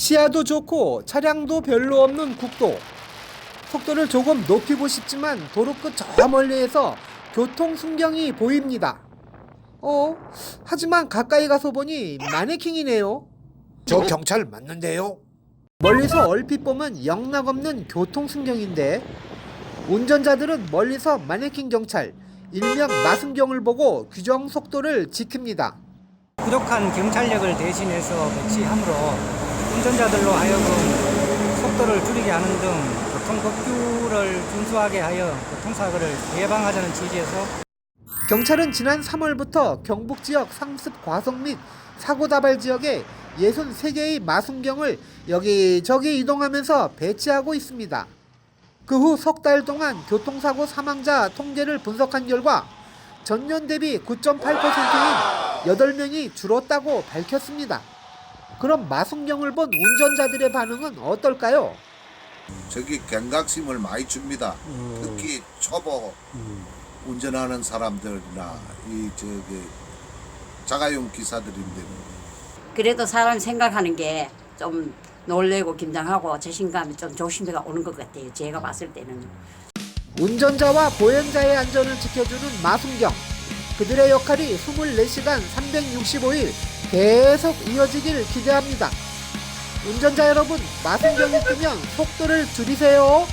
시야도 좋고 차량도 별로 없는 국도. 속도를 조금 높이고 싶지만 도로 끝 저 멀리에서 교통 순경이 보입니다. 어? 하지만 가까이 가서 보니 마네킹이네요. 저 경찰 맞는데요? 멀리서 얼핏 보면 영락 없는 교통 순경인데 운전자들은 멀리서 마네킹 경찰 일명 마순경을 보고 규정 속도를 지킵니다. 부족한 경찰력을 대신해서 배치함으로 운전자들로 하여금 속도를 줄이게 하는 등 교통법규를 준수하게 하여 교통사고를 예방하자는 취지에서 경찰은 지난 3월부터 경북 지역 상습 과속 및 사고 다발 지역에 63개의 마순경을 여기저기 이동하면서 배치하고 있습니다. 그 후 석 달 동안 교통사고 사망자 통계를 분석한 결과 전년 대비 9.8%인 8명이 줄었다고 밝혔습니다. 그럼 마순경을 본 운전자들의 반응은 어떨까요? 저기 경각심을 많이 줍니다. 특히 초보 운전하는 사람들이나 이 저기 자가용 기사들인데 그래도 사람 생각하는 게 좀 놀래고 긴장하고 자신감이 좀 조심해가 오는 것 같아요. 제가 봤을 때는. 운전자와 보행자의 안전을 지켜주는 마순경. 그들의 역할이 24시간 365일 계속 이어지길 기대합니다. 운전자 여러분, 마순경이 뜨면 속도를 줄이세요.